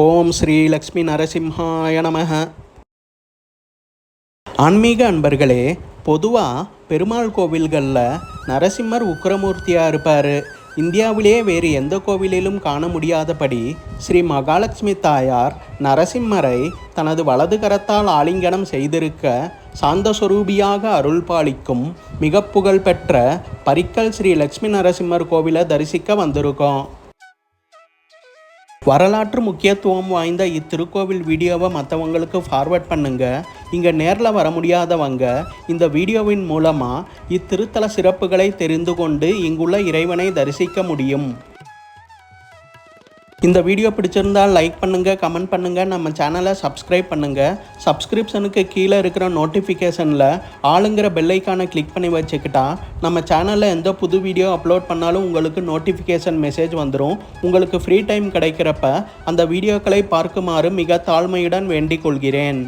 ஓம் ஸ்ரீ லக்ஷ்மி நரசிம்ஹாய நமக. ஆன்மீக அன்பர்களே பொதுவாக பெருமாள் கோவில்களில் நரசிம்மர் உக்ரமூர்த்தியாக இருப்பார். இந்தியாவிலே வேறு எந்த கோவிலிலும் காண முடியாதபடி ஸ்ரீ மகாலட்சுமி தாயார் நரசிம்மரை தனது வலது கரத்தால் ஆலிங்கனம் செய்திருக்க சாந்தஸ்வரூபியாக அருள் பாலிக்கும் மிக புகழ்பெற்ற பரிக்கல் ஸ்ரீ லக்ஷ்மி நரசிம்மர் கோவிலை தரிசிக்க வந்திருக்கோம். வரலாற்று முக்கியத்துவம் வாய்ந்த இத்திருக்கோவில் வீடியோவை மற்றவங்களுக்கு ஃபார்வர்ட் பண்ணுங்க. இங்கே நேரில் வர முடியாதவங்க இந்த வீடியோவின் மூலமாக இத்திருத்தல சிறப்புகளை தெரிந்து கொண்டு இங்குள்ள இறைவனை தரிசிக்க முடியும். இந்த வீடியோ பிடிச்சிருந்தால் லைக் பண்ணுங்கள் கமெண்ட் பண்ணுங்கள் நம்ம சேனலை சப்ஸ்கிரைப் பண்ணுங்கள் சப்ஸ்கிரிப்ஷனுக்கு கீழே இருக்கிற நோட்டிஃபிகேஷனில் ஆளுங்கிற பெல்லைக்கானை கிளிக் பண்ணி வச்சுக்கிட்டா நம்ம சேனலில் எந்த புது வீடியோ அப்லோட் பண்ணாலும் உங்களுக்கு நோட்டிஃபிகேஷன் மெசேஜ் வந்துடும் உங்களுக்கு ஃப்ரீ டைம் கிடைக்கிறப்ப அந்த வீடியோக்களை பார்க்குமாறு மிக தாழ்மையுடன் வேண்டிக் கொள்கிறேன்.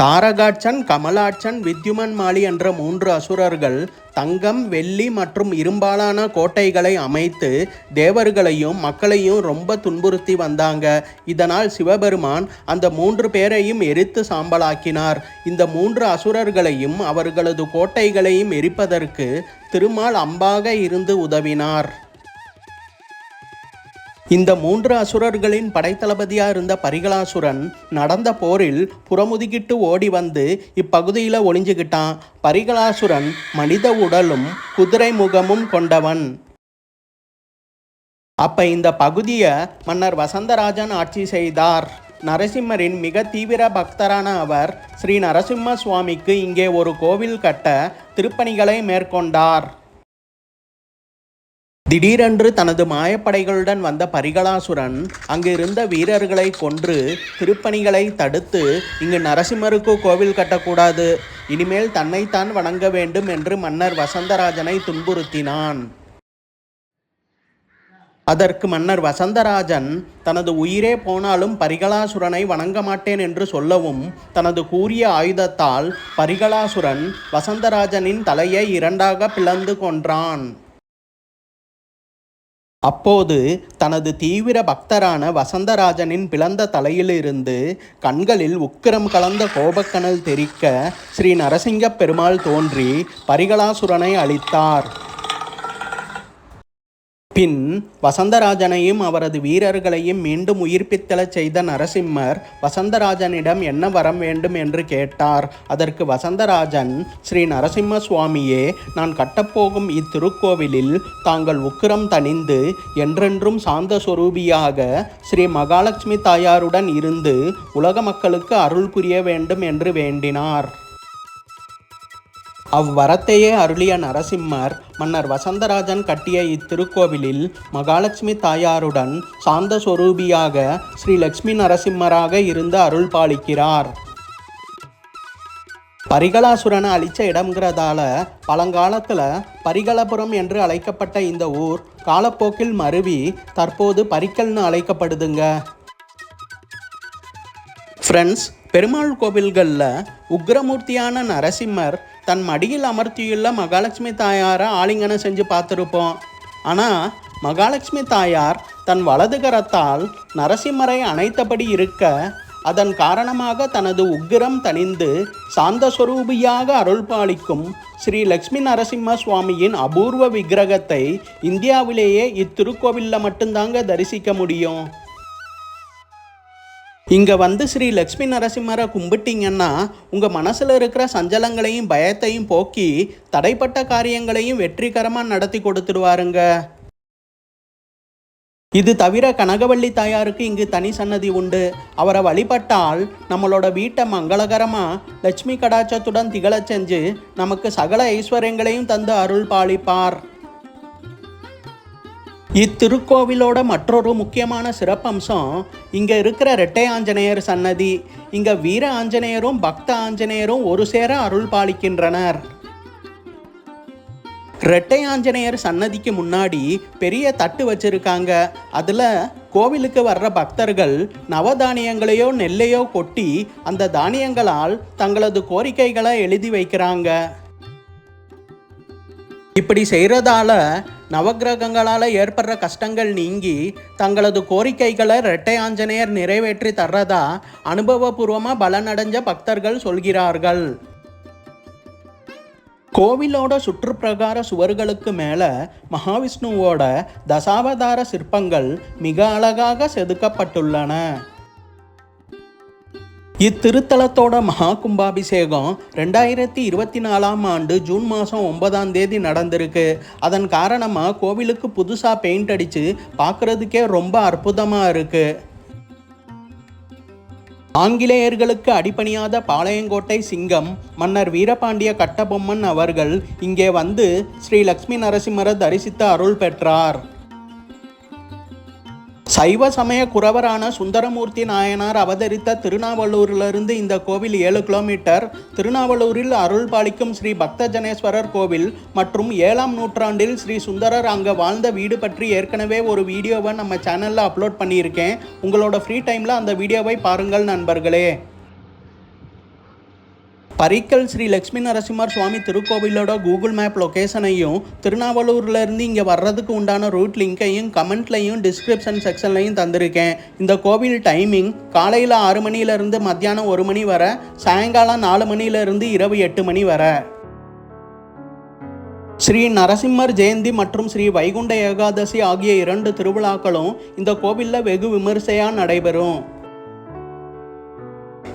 தாரகாட்சன் கமலாட்சன் வித்யுமன் மாலி என்ற மூன்று அசுரர்கள் தங்கம் வெள்ளி மற்றும் இரும்பாலான கோட்டைகளை அமைத்து தேவர்களையும் மக்களையும் ரொம்ப துன்புறுத்தி வந்தாங்க. இதனால் சிவபெருமான் அந்த மூன்று பேரையும் எரித்து சாம்பலாக்கினார். இந்த மூன்று அசுரர்களையும் அவர்களது கோட்டைகளையும் எரிப்பதற்கு திருமால் அம்பாக இருந்து உதவினார். இந்த மூன்று அசுரர்களின் படைத்தளபதியாக இருந்த பரிகளாசுரன் நடந்த போரில் புறமுதுகிட்டு ஓடி வந்து இப்பகுதியில் ஒளிஞ்சுக்கிட்டான் பரிகளாசுரன் மனித உடலும் குதிரை முகமும் கொண்டவன். அப்ப இந்த பகுதியை மன்னர் வசந்தராஜன் ஆட்சி செய்தார். நரசிம்மரின் மிக தீவிர பக்தரான அவர் ஸ்ரீ நரசிம்ம சுவாமிக்கு இங்கே ஒரு கோவில் கட்ட திருப்பணிகளை மேற்கொண்டார். திடீரென்று தனது மாயப்படைகளுடன் வந்த பரிகளாசுரன் அங்கு இருந்த வீரர்களை கொன்று திருப்பணிகளை தடுத்து இங்கு நரசிம்மருக்கு கோவில் கட்டக்கூடாது. இனிமேல் தன்னைத்தான் வணங்க வேண்டும் என்று மன்னர் வசந்தராஜனை துன்புறுத்தினான். அதற்கு மன்னர் வசந்தராஜன் தனது உயிரே போனாலும் பரிகளாசுரனை வணங்க மாட்டேன் என்று சொல்லவும் தனது கூறிய ஆயுதத்தால் பரிகளாசுரன் வசந்தராஜனின் தலையை இரண்டாக பிளந்து கொன்றான். அப்போது தனது தீவிர பக்தரான வசந்தராஜனின் பிளந்த தலையிலிருந்து கண்களில் உக்கிரம் கலந்த கோபக்கனல் தெரிக்க ஸ்ரீ நரசிங்க பெருமாள் தோன்றி பரிகளாசுரனை அளித்தார். பின் வசந்தராஜனையும் அவரது வீரர்களையும் மீண்டும் உயிர்ப்பித்தலச் செய்த நரசிம்மர் வசந்தராஜனிடம் என்ன வரம் வேண்டும்? என்று கேட்டார். அதற்கு வசந்தராஜன் ஸ்ரீ நரசிம்ம சுவாமியே நான் கட்டப்போகும் இத்திருக்கோவிலில் தாங்கள் உக்கிரம் தணிந்து என்றென்றும் சாந்த சுரூபியாக ஸ்ரீ மகாலட்சுமி தாயாருடன் இருந்து உலக மக்களுக்கு அருள் புரிய வேண்டும் என்று வேண்டினார். அவ்வரத்தையே அருளிய நரசிம்மர் மன்னர் வசந்தராஜன் கட்டிய இத்திருக்கோவிலில் மகாலட்சுமி தாயாருடன் சாந்த சொரூபியாக ஸ்ரீ லக்ஷ்மி நரசிம்மராக இருந்து அருள் பாலிக்கிறார். பரிகலாசுரனை அழிச்ச இடம்ங்கிறதால பழங்காலத்தில் பரிகலபுரம் என்று அழைக்கப்பட்ட இந்த ஊர் காலப்போக்கில் மருவி தற்போது பரிக்கல்னு அழைக்கப்படுதுங்க. ஃப்ரெண்ட்ஸ் பெருமாள் கோவில்களில் உக்ரமூர்த்தியான நரசிம்மர் தன் மடியில் அமர்த்தியுள்ள மகாலட்சுமி தாயாரை ஆலிங்கனம் செஞ்சு பார்த்துருப்போம். ஆனால் மகாலட்சுமி தாயார் தன் வலது கரத்தால் நரசிம்மரை அணைத்தபடி இருக்க அதன் காரணமாக தனது உக்கிரம் தணிந்து சாந்தஸ்வரூபியாக அருள் பாலிக்கும் ஸ்ரீ லக்ஷ்மி நரசிம்ம சுவாமியின் அபூர்வ விக்கிரகத்தை இந்தியாவிலேயே இத்திருக்கோவிலில் மட்டும்தாங்க தரிசிக்க முடியும். இங்கே வந்து ஸ்ரீ லக்ஷ்மி நரசிம்மரை கும்பிட்டீங்கன்னா உங்கள் மனசில் இருக்கிற சஞ்சலங்களையும் பயத்தையும் போக்கி தடைப்பட்ட காரியங்களையும் வெற்றிகரமாக நடத்தி கொடுத்துடுவாருங்க. இது தவிர கனகவள்ளி தாயாருக்கு இங்கு தனி சன்னதி உண்டு. அவரை வழிபட்டால் நம்மளோட வீட்டை மங்களகரமாக லட்சுமி கடாச்சத்துடன் திகழச் செஞ்சு நமக்கு சகல ஐஸ்வர்யங்களையும் தந்து அருள் பாலிப்பார். இத்திருக்கோவிலோட மற்றொரு முக்கியமான சிறப்பம்சம் இங்கே இருக்கிற ரெட்டை ஆஞ்சநேயர் சன்னதி. இங்கே வீர ஆஞ்சநேயரும் பக்த ஆஞ்சநேயரும் ஒரு சேர அருள் பாலிக்கின்றனர். ரெட்டை ஆஞ்சநேயர் சன்னதிக்கு முன்னாடி பெரிய தட்டு வச்சிருக்காங்க. அதில் கோவிலுக்கு வர்ற பக்தர்கள் நவதானியங்களையோ நெல்லையோ கொட்டி அந்த தானியங்களால் தங்களது கோரிக்கைகளை எழுதி வைக்கிறாங்க. இப்படி செய்கிறதால நவக்கிரகங்களால் ஏற்படுற கஷ்டங்கள் நீங்கி தங்களது கோரிக்கைகளை இரட்டை ஆஞ்சநேயர் நிறைவேற்றி தர்றதா அனுபவபூர்வமாக பலனடைஞ்ச பக்தர்கள் சொல்கிறார்கள். கோவிலோட சுற்றுப்பிரகார சுவர்களுக்கு மேலே மகாவிஷ்ணுவோட தசாவதார சிற்பங்கள் மிக அழகாக செதுக்கப்பட்டுள்ளன. இத்திருத்தலத்தோட மகா கும்பாபிஷேகம் ரெண்டாயிரத்தி இருபத்தி நாலாம் ஆண்டு ஜூன் மாதம் ஒன்பதாம் தேதி நடந்திருக்கு. அதன் காரணமாக கோவிலுக்கு புதுசாக பெயிண்ட் அடித்து பார்க்குறதுக்கே ரொம்ப அற்புதமாக இருக்குது ஆங்கிலேயர்களுக்கு அடிபணியாத பாளையங்கோட்டை சிங்கம் மன்னர் வீரபாண்டிய கட்டபொம்மன் அவர்கள் இங்கே வந்து ஸ்ரீ லக்ஷ்மி நரசிம்மரை தரிசித்து அருள் பெற்றார். சைவ சமய குறவரான சுந்தரமூர்த்தி நாயனார் அவதரித்த திருநாவலூரிலிருந்து இந்த கோவில் ஏழு கிலோமீட்டர். திருநாவலூரில் அருள் பாலிக்கும் ஸ்ரீ பக்த ஜனேஸ்வரர் கோவில் மற்றும் ஏழாம் நூற்றாண்டில் ஸ்ரீ சுந்தரர் அங்கே வாழ்ந்த வீடு பற்றி ஏற்கனவே ஒரு வீடியோவை நம்ம சேனலில் அப்லோட் பண்ணியிருக்கேன். உங்களோட ஃப்ரீ டைமில் அந்த வீடியோவை பாருங்கள் நண்பர்களே. பரிக்கல் ஸ்ரீ லக்ஷ்மி நரசிம்மர் சுவாமி திருக்கோவிலோட கூகுள் மேப் லொக்கேஷனையும் திருநாவலூர்லேருந்து இங்கே வர்றதுக்கு உண்டான ரூட் லிங்கையும் கமெண்ட்லையும் டிஸ்கிரிப்ஷன் செக்ஷன்லையும் தந்திருக்கேன். இந்த கோவில் டைமிங் காலையில் ஆறு மணிலேருந்து மத்தியானம் ஒரு மணி வரை சாயங்காலம் நாலு மணிலேருந்து இரவு எட்டு மணி வரை. ஸ்ரீ நரசிம்மர் ஜெயந்தி மற்றும் ஸ்ரீ வைகுண்ட ஏகாதசி ஆகிய இரண்டு திருவிழாக்களும் இந்த கோவிலில் வெகு விமரிசையாக நடைபெறும்.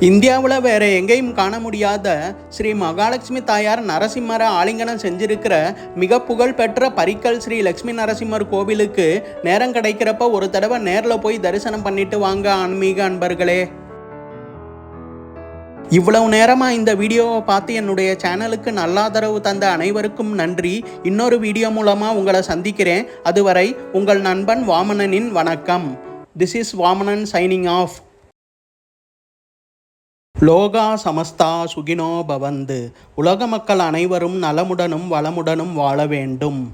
இந்தியாவில் வேற எங்கேயும் காண முடியாத ஸ்ரீ மகாலட்சுமி தாயார் நரசிம்மரை ஆலிங்கனம் செஞ்சிருக்கிற மிக புகழ்பெற்ற பரிக்கல் ஸ்ரீ லக்ஷ்மி நரசிம்மர் கோவிலுக்கு நேரம் கிடைக்கிறப்ப ஒரு தடவை நேரில் போய் தரிசனம் பண்ணிட்டு வாங்க ஆன்மீக அன்பர்களே. இவ்வளவு நேரமாக இந்த வீடியோவை பார்த்து என்னுடைய சேனலுக்கு நல்லாதரவு தந்த அனைவருக்கும் நன்றி. இன்னொரு வீடியோ மூலமாக உங்களை சந்திக்கிறேன். அதுவரை உங்கள் நண்பன் வாமனனின் வணக்கம். This is Vamanan signing off லோகா சமஸ்தா சுகினோ பவந்து. உலக மக்கள் அனைவரும் நலமுடனும் வளமுடனும் வாழ வேண்டும்.